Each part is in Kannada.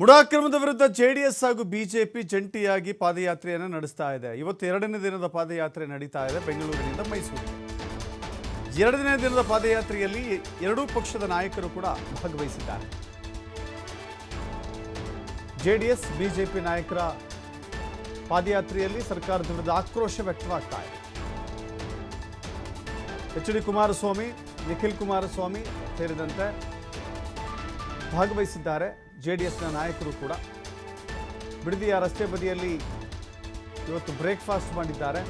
ಮುಡಾಕ್ರಮದ ವಿರುದ್ಧ ಜೆಡಿಎಸ್ ಹಾಗೂ ಬಿಜೆಪಿ ಜಂಟಿಯಾಗಿ ಪಾದಯಾತ್ರೆಯನ್ನು ನಡೆಸ್ತಾ ಇದೆ. ಇವತ್ತು ಎರಡನೇ ದಿನದ ಪಾದಯಾತ್ರೆ ನಡೀತಾ ಇದೆ ಬೆಂಗಳೂರಿನಿಂದ ಮೈಸೂರಿಗೆ. ಎರಡನೇ ದಿನದ ಪಾದಯಾತ್ರೆಯಲ್ಲಿ ಎರಡೂ ಪಕ್ಷದ ನಾಯಕರು ಕೂಡ ಭಾಗವಹಿಸಿದ್ದಾರೆ. ಜೆಡಿಎಸ್, ಬಿಜೆಪಿ ನಾಯಕರ ಪಾದಯಾತ್ರೆಯಲ್ಲಿ ಸರ್ಕಾರದ ವಿರುದ್ಧ ಆಕ್ರೋಶ ವ್ಯಕ್ತವಾಗ್ತಾ ಇದೆ. ಎಚ್ ಡಿ ಕುಮಾರಸ್ವಾಮಿ, ನಿಖಿಲ್ ಕುಮಾರಸ್ವಾಮಿ ಸೇರಿದಂತೆ ಭಾಗವಹಿಸಿದ್ದಾರೆ ಜೆ ಡಿ ಎಸ್ನ ನಾಯಕರು ಕೂಡ. ಬಿಡದಿಯ ರಸ್ತೆ ಬದಿಯಲ್ಲಿ ಇವತ್ತು ಬ್ರೇಕ್ಫಾಸ್ಟ್ ಮಾಡಿದ್ದಾರೆ.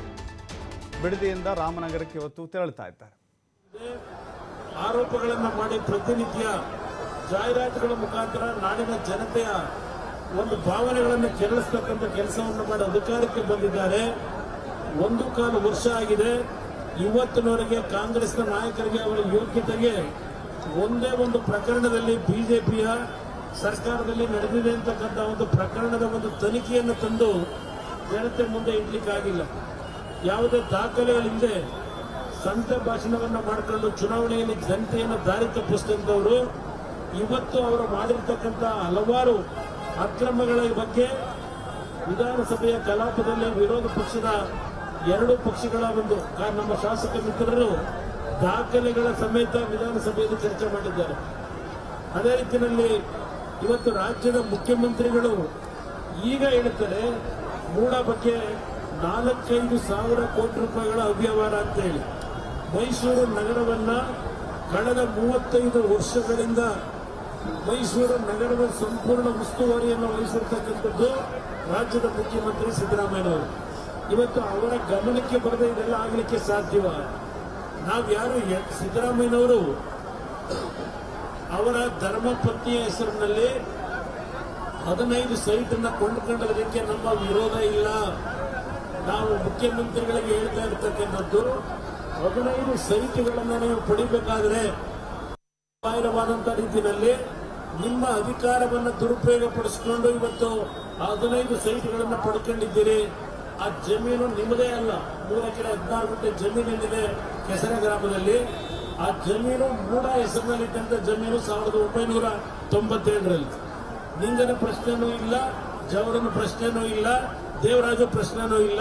ಬಿಡದಿಯಿಂದ ರಾಮನಗರಕ್ಕೆ ಇವತ್ತು ತೆರಳುತ್ತಾ ಇದ್ದಾರೆ. ಆರೋಪಗಳನ್ನು ಮಾಡಿ ಪ್ರತಿನಿತ್ಯ ಜಾಹೀರಾತುಗಳ ಮುಖಾಂತರ ನಾಡಿನ ಜನತೆಯ ಒಂದು ಭಾವನೆಗಳನ್ನು ಕೆರಳಿಸ್ತಕ್ಕಂಥ ಕೆಲಸವನ್ನು ಮಾಡಿ ಅಧಿಕಾರಕ್ಕೆ ಬಂದಿದ್ದಾರೆ. ಒಂದು ಕಾಲು ವರ್ಷ ಆಗಿದೆ. ಇವತ್ತಿನವರೆಗೆ ಕಾಂಗ್ರೆಸ್ನ ನಾಯಕರಿಗೆ ಅವರ ಯೋಗ್ಯತೆಗೆ ಒಂದೇ ಒಂದು ಪ್ರಕರಣದಲ್ಲಿ ಬಿಜೆಪಿಯ ಸರ್ಕಾರದಲ್ಲಿ ನಡೆದಿದೆ ಅಂತಕ್ಕಂಥ ಒಂದು ಪ್ರಕರಣದ ಒಂದು ತನಿಖೆಯನ್ನು ತಂದು ಜನತೆ ಮುಂದೆ ಇಡ್ಲಿಕ್ಕಾಗಿಲ್ಲ. ಯಾವುದೇ ದಾಖಲೆಗಳಿಲ್ಲದೆ ಸಂತ ಭಾಷಣವನ್ನು ಮಾಡಿಕೊಂಡು ಚುನಾವಣೆಯಲ್ಲಿ ಜನತೆಯನ್ನು ದಾರಿ ತಪ್ಪಿಸಿದಂಥವರು, ಇವತ್ತು ಅವರು ಮಾಡಿರ್ತಕ್ಕಂಥ ಹಲವಾರು ಅಕ್ರಮಗಳ ಬಗ್ಗೆ ವಿಧಾನಸಭೆಯ ಕಲಾಪದಲ್ಲಿ ವಿರೋಧ ಪಕ್ಷದ ಎರಡು ಪಕ್ಷಗಳ ಒಂದು ನಮ್ಮ ಶಾಸಕ ಮಿತ್ರರು ದಾಖಲೆಗಳ ಸಮೇತ ವಿಧಾನಸಭೆಯಲ್ಲಿ ಚರ್ಚೆ ಮಾಡಿದ್ದಾರೆ. ಅದೇ ರೀತಿಯಲ್ಲಿ ಇವತ್ತು ರಾಜ್ಯದ ಮುಖ್ಯಮಂತ್ರಿಗಳು ಈಗ ಹೇಳ್ತಾರೆ ಮೂಡ ಬಗ್ಗೆ ನಾಲ್ಕೈದು ಸಾವಿರ ಕೋಟಿ ರೂಪಾಯಿಗಳ ಅವ್ಯವಹಾರ ಅಂತ ಹೇಳಿ ಮೈಸೂರು ನಗರವನ್ನ ಕಳೆದ ಮೂವತ್ತೈದು ವರ್ಷಗಳಿಂದ ಮೈಸೂರು ನಗರದ ಸಂಪೂರ್ಣ ಉಸ್ತುವಾರಿಯನ್ನು ವಹಿಸಿರ್ತಕ್ಕಂಥದ್ದು ರಾಜ್ಯದ ಮುಖ್ಯಮಂತ್ರಿ ಸಿದ್ದರಾಮಯ್ಯನವರು. ಇವತ್ತು ಅವರ ಗಮನಕ್ಕೆ ಬರದೆ ಇದೆಲ್ಲ ಆಗಲಿಕ್ಕೆ ಸಾಧ್ಯವ? ನಾವ್ಯಾರು ಯಾರು ಸಿದ್ದರಾಮಯ್ಯನವರು ಅವರ ಧರ್ಮಪತ್ನಿಯ ಹೆಸರಿನಲ್ಲಿ ಹದಿನೈದು ಸೈಟ್ ಅನ್ನ ಕೊಂಡುಕೊಂಡದಕ್ಕೆ ನಮ್ಮ ವಿರೋಧ ಇಲ್ಲ. ನಾವು ಮುಖ್ಯಮಂತ್ರಿಗಳಿಗೆ ಹೇಳ್ತಾ ಇರ್ತಕ್ಕಂಥದ್ದು, ಹದಿನೈದು ಸೈಟ್ಗಳನ್ನು ನೀವು ಪಡಿಬೇಕಾದ್ರೆ ಬಾಹಿರವಾದಂತ ರೀತಿಯಲ್ಲಿ ನಿಮ್ಮ ಅಧಿಕಾರವನ್ನು ದುರುಪಯೋಗ ಪಡಿಸಿಕೊಂಡು ಇವತ್ತು ಹದಿನೈದು ಸೈಟ್ಗಳನ್ನು ಪಡ್ಕೊಂಡಿದ್ದೀರಿ. ಆ ಜಮೀನು ನಿಮ್ಮದೇ ಅಲ್ಲ. ಮೂರು ಎಕರೆ, ಹದಿನಾರು ಗುಂಟೆ ಜಮೀನಿದೆ ಕೆಸರೆ ಗ್ರಾಮದಲ್ಲಿ. ಆ ಜಮೀನು ಮೂಡ ಹೆಸರಿನಲ್ಲಿದ್ದಂಥ ಜಮೀನು ಸಾವಿರದ ಒಂಬೈನೂರ ತೊಂಬತ್ತೇಳರಲ್ಲಿ. ನಿಂಗನ ಪ್ರಶ್ನೆನೂ ಇಲ್ಲ, ಜವರನ ಪ್ರಶ್ನೆನೂ ಇಲ್ಲ, ದೇವರಾಜ ಪ್ರಶ್ನೆನೂ ಇಲ್ಲ,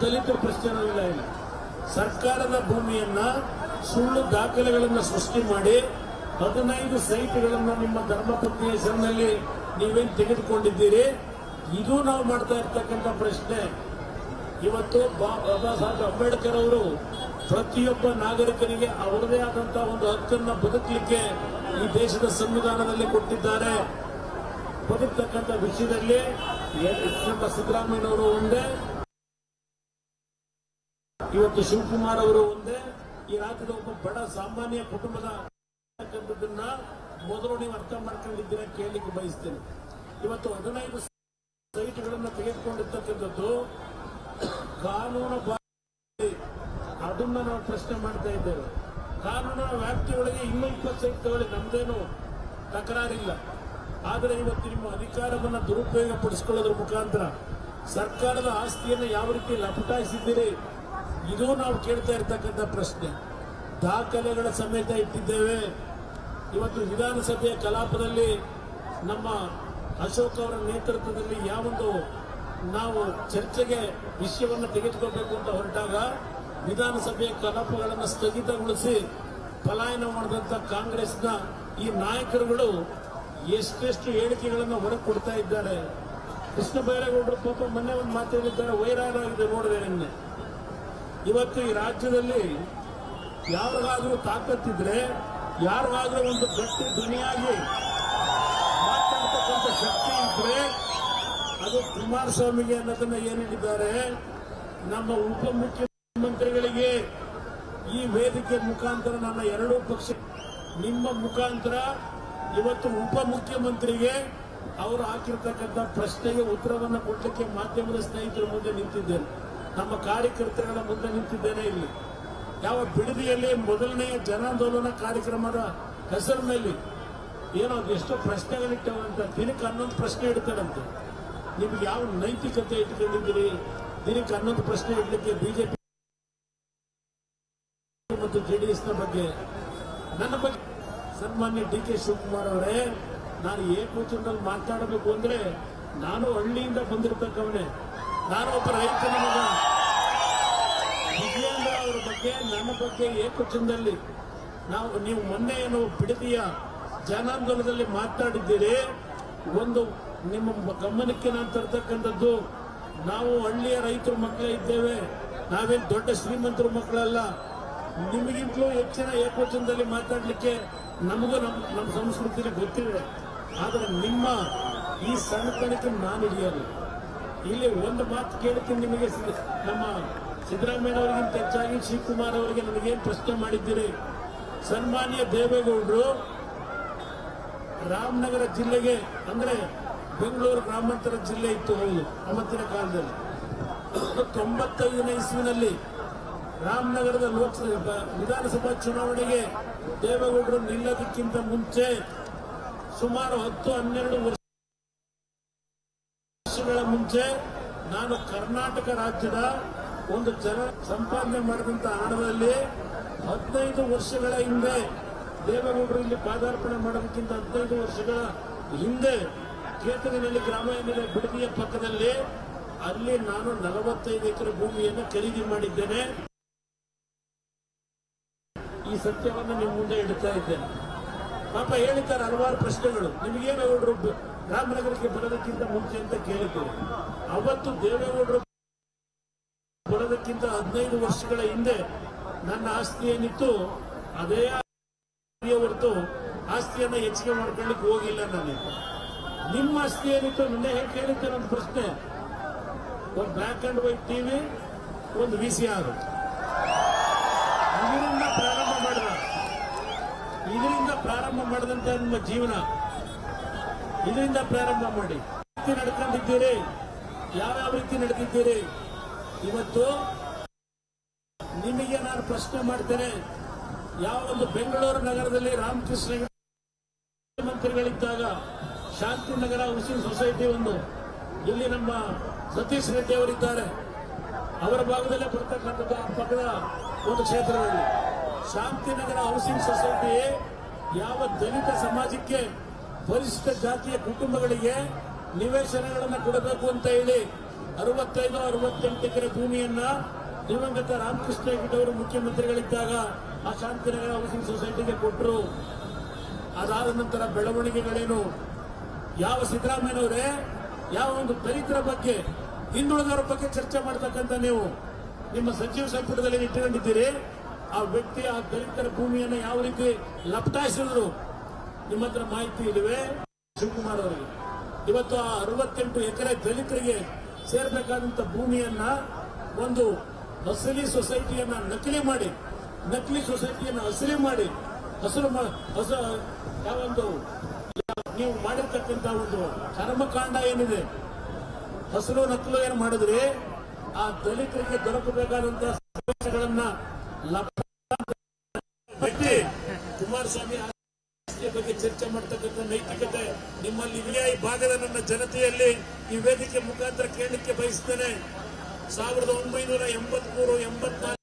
ದಲಿತರ ಪ್ರಶ್ನೆನೂ ಇಲ್ಲ ಇಲ್ಲ. ಸರ್ಕಾರದ ಭೂಮಿಯನ್ನ ಸುಳ್ಳು ದಾಖಲೆಗಳನ್ನು ಸೃಷ್ಟಿ ಮಾಡಿ ಹದಿನೈದು ಸೈಟ್ಗಳನ್ನು ನಿಮ್ಮ ಧರ್ಮಪತ್ನಿ ಹೆಸರಿನಲ್ಲಿ ನೀವೇನು ತೆಗೆದುಕೊಂಡಿದ್ದೀರಿ? ಇದು ನಾವು ಮಾಡ್ತಾ ಇರ್ತಕ್ಕಂಥ ಪ್ರಶ್ನೆ. ಇವತ್ತು ಬಾಬಾ ಸಾಹೇಬ್ ಅಂಬೇಡ್ಕರ್ ಅವರು ಪ್ರತಿಯೊಬ್ಬ ನಾಗರಿಕನಿಗೆ ಅವರದೇ ಆದಂತಹ ಒಂದು ಹಕ್ಕನ್ನು ಬದುಕಲಿಕ್ಕೆ ಈ ದೇಶದ ಸಂವಿಧಾನದಲ್ಲಿ ಕೊಟ್ಟಿದ್ದಾರೆ. ಬದುಕ್ತಕ್ಕಂಥ ವಿಷಯದಲ್ಲಿ ನಮ್ಮ ಸಿದ್ದರಾಮಯ್ಯನವರು ಒಂದೇ, ಇವತ್ತು ಶಿವಕುಮಾರ್ ಅವರು ಒಂದೇ. ಈ ರಾಜ್ಯದ ಒಬ್ಬ ಬಡ ಸಾಮಾನ್ಯ ಕುಟುಂಬದ ಮೊದಲು ನೀವು ಅರ್ಥ ಮಾಡ್ಕೊಂಡಿದ್ದೀರ ಕೇಳಲಿಕ್ಕೆ ಬಯಸ್ತೇನೆ. ಇವತ್ತು ಹದಿನೈದು ಸೈಟ್ಗಳನ್ನ ತೆಗೆದುಕೊಂಡಿರ್ತಕ್ಕಂಥದ್ದು ಕಾನೂನು ಅದನ್ನ ನಾವು ಪ್ರಶ್ನೆ ಮಾಡ್ತಾ ಇದ್ದೇವೆ. ಕಾನೂನಿನ ವ್ಯಾಪ್ತಿಯೊಳಗೆ ಇನ್ನೂ ಇಪ್ಪತ್ತು ಸೈಟ್ ನಮ್ದೇನು ತಕರಾರಿಲ್ಲ. ಆದರೆ ಇವತ್ತು ನಿಮ್ಮ ಅಧಿಕಾರವನ್ನು ದುರುಪಯೋಗ ಪಡಿಸಿಕೊಳ್ಳೋದ್ರ ಮುಖಾಂತರ ಸರ್ಕಾರದ ಆಸ್ತಿಯನ್ನು ಯಾವ ರೀತಿ ಲಪಟಾಯಿಸಿದ್ದೀರಿ, ಇದು ನಾವು ಕೇಳ್ತಾ ಇರ್ತಕ್ಕಂಥ ಪ್ರಶ್ನೆ. ದಾಖಲೆಗಳ ಸಮೇತ ಇಟ್ಟಿದ್ದೇವೆ. ಇವತ್ತು ವಿಧಾನಸಭೆಯ ಕಲಾಪದಲ್ಲಿ ನಮ್ಮ ಅಶೋಕ್ ಅವರ ನೇತೃತ್ವದಲ್ಲಿ ಯಾವೊಂದು ನಾವು ಚರ್ಚೆಗೆ ವಿಷಯವನ್ನು ತೆಗೆದುಕೊಳ್ಬೇಕು ಅಂತ ಹೊರಟಾಗ ವಿಧಾನಸಭೆಯ ಕಲಾಪಗಳನ್ನು ಸ್ಥಗಿತಗೊಳಿಸಿ ಪಲಾಯನ ಮಾಡಿದಂತ ಕಾಂಗ್ರೆಸ್ನ ಈ ನಾಯಕರುಗಳು ಎಷ್ಟೆಷ್ಟು ಹೇಳಿಕೆಗಳನ್ನು ಹೊರಗೆ ಕೊಡ್ತಾ ಇದ್ದಾರೆ. ಕೃಷ್ಣ ಬೈರೇಗೌಡರು ಪಾಪ ಮೊನ್ನೆ ಒಂದು ಮಾತಾಡಿದ್ದಾರೆ ವೈರಾಲ್ ಆಗಿದೆ ನೋಡಿದೆ ನಿನ್ನೆ. ಇವತ್ತು ಈ ರಾಜ್ಯದಲ್ಲಿ ಯಾರಿಗಾದ್ರೂ ತಾಕತ್ತಿದ್ರೆ, ಯಾರಿಗಾದ್ರೂ ಒಂದು ಗಟ್ಟಿ ಧ್ವನಿಯಾಗಿ ಮಾತಾಡ್ತಕ್ಕಂಥ ಶಕ್ತಿ ಇದ್ರೆ ಅದು ಕುಮಾರಸ್ವಾಮಿಗೆ ಅನ್ನೋದನ್ನ ಏನ್ ಹೇಳಿದ್ದಾರೆ? ನಮ್ಮ ಉಪಮುಖ್ಯಮಂತ್ರಿಗಳಿಗೆ ಈ ವೇದಿಕೆ ಮುಖಾಂತರ ನನ್ನ ಎರಡೂ ಪಕ್ಷ, ನಿಮ್ಮ ಮುಖಾಂತರ ಇವತ್ತು ಉಪಮುಖ್ಯಮಂತ್ರಿಗೆ ಅವರು ಹಾಕಿರ್ತಕ್ಕಂಥ ಪ್ರಶ್ನೆಗೆ ಉತ್ತರವನ್ನು ಕೊಡಲಿಕ್ಕೆ ಮಾಧ್ಯಮದ ಸ್ನೇಹಿತರ ಮುಂದೆ ನಿಂತಿದ್ದೇನೆ. ನಮ್ಮ ಕಾರ್ಯಕರ್ತರುಗಳ ಮುಂದೆ ನಿಂತಿದ್ದೇನೆ ಇಲ್ಲಿ. ಯಾವ ಬಿಡದಿಯಲ್ಲಿ ಮೊದಲನೆಯ ಜನಾಂದೋಲನ ಕಾರ್ಯಕ್ರಮದ ಹೆಸರಿನಲ್ಲಿ ಏನೋ ಎಷ್ಟೋ ಪ್ರಶ್ನೆಗಳಿಟ್ಟವಂತ. ದಿನಕ್ಕೆ ಹನ್ನೊಂದು ಪ್ರಶ್ನೆ ಇಡ್ತಾರಂತೆ. ನಿಮ್ಗೆ ಯಾವ ನೈತಿಕತೆ ಇಟ್ಕೊಂಡಿದ್ದೀರಿ? ದಿನಕ್ಕೆ ಹನ್ನೊಂದು ಪ್ರಶ್ನೆ ಇಡ್ಲಿಕ್ಕೆ ಬಿಜೆಪಿ ಮತ್ತು ಜೆಡಿಎಸ್ನ ಬಗ್ಗೆ. ನನ್ನ ಬಗ್ಗೆ ಸನ್ಮಾನ್ಯ ಡಿ ಕೆ ಶಿವಕುಮಾರ್ ಅವರೇ, ನಾನು ಏಕವಚನದಲ್ಲಿ ಮಾತಾಡಬೇಕು ಅಂದ್ರೆ ನಾನು ಹಳ್ಳಿಯಿಂದ ಬಂದಿರತಕ್ಕವನೇ. ನಾನು ಒಬ್ಬ ರೈತನ ಮಗ. ವಿಜಯೇಂದ್ರ ಅವರ ಬಗ್ಗೆ, ನನ್ನ ಬಗ್ಗೆ ಏಕವಚನದಲ್ಲಿ ನಾವು, ನೀವು ಮೊನ್ನೆ ಏನು ಬಿಡದಿಯ ಜನಾಂದೋಲನದಲ್ಲಿ ಮಾತಾಡಿದ್ದೀರಿ. ಒಂದು ನಿಮ್ಮ ಗಮನಕ್ಕೆ ನಾನು ತರ್ತಕ್ಕಂಥದ್ದು, ನಾವು ಹಳ್ಳಿಯ ರೈತರ ಮಕ್ಕಳೇ ಇದ್ದೇವೆ. ನಾವೇನು ದೊಡ್ಡ ಶ್ರೀಮಂತರ ಮಕ್ಕಳಲ್ಲ. ನಿಮಗಿಂತಲೂ ಹೆಚ್ಚಿನ ಏಕವಚನದಲ್ಲಿ ಮಾತಾಡಲಿಕ್ಕೆ ನಮಗೂ ನಮ್ಮ ನಮ್ಮ ಸಂಸ್ಕೃತಿಲಿ ಗೊತ್ತಿದೆ. ಆದರೆ ನಿಮ್ಮ ಈ ಸಣ್ಣತನಕ್ಕೆ ನಾನು ಹಿಡಿಯೋದು ಇಲ್ಲಿ ಒಂದು ಮಾತು ಕೇಳ್ತೀನಿ ನಿಮಗೆ ನಮ್ಮ ಸಿದ್ದರಾಮಯ್ಯ ಅವರಿಗಿಂತ ಹೆಚ್ಚಾಗಿ, ಶಿವಕುಮಾರ್ ಅವರಿಗೆ ನನಗೇನು ಪ್ರಶ್ನೆ ಮಾಡಿದ್ದೀರಿ? ಸನ್ಮಾನ್ಯ ದೇವೇಗೌಡರು ರಾಮನಗರ ಜಿಲ್ಲೆಗೆ, ಅಂದ್ರೆ ಬೆಂಗಳೂರು ಗ್ರಾಮಾಂತರ ಜಿಲ್ಲೆ ಇತ್ತು ಹೌದು ಅವತ್ತಿನ ಕಾಲದಲ್ಲಿ. ತೊಂಬತ್ತೈದನೇ ಇಸ್ವಿನಲ್ಲಿ ರಾಮನಗರದ ಲೋಕಸಭಾ ವಿಧಾನಸಭಾ ಚುನಾವಣೆಗೆ ದೇವೇಗೌಡರು ನಿಲ್ಲೋದಕ್ಕಿಂತ ಮುಂಚೆ ಸುಮಾರು ಹತ್ತು, ಹನ್ನೆರಡು ವರ್ಷ ವರ್ಷಗಳ ಮುಂಚೆ ನಾನು ಕರ್ನಾಟಕ ರಾಜ್ಯದ ಒಂದು ಜನ ಸಂಪಾದನೆ ಮಾಡಿದಂತ ಹಣದಲ್ಲಿ ಹದಿನೈದು ವರ್ಷಗಳ ಹಿಂದೆ ದೇವೇಗೌಡರು ಇಲ್ಲಿ ಪಾದಾರ್ಪಣೆ ಮಾಡೋದಕ್ಕಿಂತ ಹದಿನೈದು ವರ್ಷಗಳ ಹಿಂದೆ ಕೇತರಿನಲ್ಲಿ ಗ್ರಾಮ ಏನಿದೆ ಬಿಡದಿಯ ಪಕ್ಕದಲ್ಲಿ ಅಲ್ಲಿ ನಾನು ನಲವತ್ತೈದು ಎಕರೆ ಭೂಮಿಯನ್ನು ಖರೀದಿ ಮಾಡಿದ್ದೇನೆ. ಈ ಸತ್ಯವನ್ನು ನಿಮ್ಮ ಮುಂದೆ ಇಡ್ತಾ ಇದ್ದೇನೆ. ಪಾಪ ಹೇಳಿದ್ದಾರೆ ಹಲವಾರು ಪ್ರಶ್ನೆಗಳು. ನಿಮಗೇನೇಗೌಡರು ರಾಮನಗರಕ್ಕೆ ಬರೋದಕ್ಕಿಂತ ಮುಂಚೆ ಅಂತ ಕೇಳಿದ್ರು ಅವತ್ತು ದೇವೇಗೌಡರು ಬರೋದಕ್ಕಿಂತ ಹದಿನೈದು ವರ್ಷಗಳ ಹಿಂದೆ ನನ್ನ ಆಸ್ತಿ ಏನಿತ್ತು, ಅದೇ ಹೊರತು ಆಸ್ತಿಯನ್ನ ಹೆಚ್ಚಿಗೆ ಮಾಡ್ಕೊಳ್ಳಿಕ್ಕೆ ಹೋಗಿಲ್ಲ ನಾನು. ನಿಮ್ಮ ಆಸ್ತಿ ಏನಿತ್ತು ನಿನ್ನೆ ಹೇಗೆ ಕೇಳಿದ್ದೆ ನನ್ನ ಪ್ರಶ್ನೆ? ಒಂದು ಬ್ಲ್ಯಾಕ್ ಅಂಡ್ ವೈಟ್ ಟಿವಿ, ಒಂದು ವಿ ಸಿ ಆರ್. ಇದರಿಂದ ಪ್ರಾರಂಭ ಮಾಡಿದ. ಇದರಿಂದ ಪ್ರಾರಂಭ ಮಾಡಿದಂತೆ ನಿಮ್ಮ ಜೀವನ. ಇದರಿಂದ ಪ್ರಾರಂಭ ಮಾಡಿ. ನಡ್ಕೊಂಡಿದ್ದೀರಿ. ಯಾವ್ಯಾವ ರೀತಿ ನಡೆದಿದ್ದೀರಿ? ಇವತ್ತು ನಿಮಗೆ ನಾನು ಪ್ರಶ್ನೆ ಮಾಡ್ತೇನೆ. ಯಾವ ಒಂದು ಬೆಂಗಳೂರು ನಗರದಲ್ಲಿ ರಾಮಕೃಷ್ಣ ಮಂತ್ರಿಗಳಿದ್ದಾಗ ಶಾಂತಿನಗರ ಹೌಸಿಂಗ್ ಸೊಸೈಟಿ ಒಂದು. ಇಲ್ಲಿ ನಮ್ಮ ಸತೀಶ್ ರೆಡ್ಡಿ ಅವರಿದ್ದಾರೆ. ಅವರ ಭಾಗದಲ್ಲೇ ಬರ್ತಕ್ಕಂಥದ್ದು ಪಕ್ಕದ ಒಂದು ಕ್ಷೇತ್ರದಲ್ಲಿ. ಶಾಂತಿನಗರ ಹೌಸಿಂಗ್ ಸೊಸೈಟಿ ಯಾವ ದಲಿತ ಸಮಾಜಕ್ಕೆ ಪರಿಶಿಷ್ಟ ಜಾತಿಯ ಕುಟುಂಬಗಳಿಗೆ ನಿವೇಶನಗಳನ್ನು ಕೊಡಬೇಕು ಅಂತ ಹೇಳಿ ಅರವತ್ತೈದು, ಅರವತ್ತೆಂಟು ಎಕರೆ ಭೂಮಿಯನ್ನ ದಿವಂಗತ ರಾಮಕೃಷ್ಣ ಹೆಗಡೆ ಅವರು ಮುಖ್ಯಮಂತ್ರಿಗಳಿದ್ದಾಗ ಆ ಶಾಂತಿನಗರ ಹೌಸಿಂಗ್ ಸೊಸೈಟಿಗೆ ಕೊಟ್ಟರು ಅದಾದ ನಂತರ ಬೆಳವಣಿಗೆಗಳೇನು? ಯಾವ ಸಿದ್ದರಾಮಯ್ಯನವರೇ, ಯಾವ ಒಂದು ದಲಿತರ ಬಗ್ಗೆ, ಹಿಂದುಳಿದವರ ಬಗ್ಗೆ ಚರ್ಚೆ ಮಾಡ್ತಕ್ಕಂಥ ನೀವು ನಿಮ್ಮ ಸಚಿವ ಸಂಪುಟದಲ್ಲಿ ಇಟ್ಟುಕೊಂಡಿದ್ದೀರಿ. ಆ ವ್ಯಕ್ತಿ ಆ ದಲಿತರ ಭೂಮಿಯನ್ನು ಯಾವ ರೀತಿ ಲಪಟಾಯಿಸಿದ್ರು ನಿಮ್ಮ ಹತ್ರ ಮಾಹಿತಿ ಇಲ್ಲವೇ? ಶಿವಕುಮಾರ್ ಅವರಿಗೆ ಇವತ್ತು ಆ ಅರವತ್ತೆಂಟು ಎಕರೆ ದಲಿತರಿಗೆ ಸೇರಬೇಕಾದಂಥ ಭೂಮಿಯನ್ನ ಒಂದು ಅಸಲಿ ಸೊಸೈಟಿಯನ್ನ ನಕಲಿ ಮಾಡಿ, ನಕಲಿ ಸೊಸೈಟಿಯನ್ನ ಅಸಲಿ ಮಾಡಿ ಹಸಿರು ಮಾ- ಒಂದು ಯಾವ- ನೀವು ಮಾಡಿರ್ತಕ್ಕಂಥ ಒಂದು ಕರ್ಮಕಾಂಡ ಏನಿದೆ? ಹಸಿರು ನಕಲು ಏನು ಮಾಡಿದ್ರಿ? ಆ ದಲಿತರಿಗೆ ದೊರಕಬೇಕಾದಂತ ಸಂದೇಶಗಳನ್ನ ಲಭ್ಯ ಕುಮಾರಸ್ವಾಮಿ ಬಗ್ಗೆ ಚರ್ಚೆ ಮಾಡ್ತಕ್ಕಂಥ ನೈತಿಕತೆ ನಿಮ್ಮಲ್ಲಿ ಈ ಭಾಗದ ನನ್ನ ಜನತೆಯಲ್ಲಿ ಈ ವೇದಿಕೆ ಮುಖಾಂತರ ಕೇಳಲಿಕ್ಕೆ ಬಯಸ್ತೇನೆ. ಸಾವಿರದ ಒಂಬೈನೂರ ಎಂಬತ್ಮೂರು, ಎಂಬತ್ನಾಲ್ಕು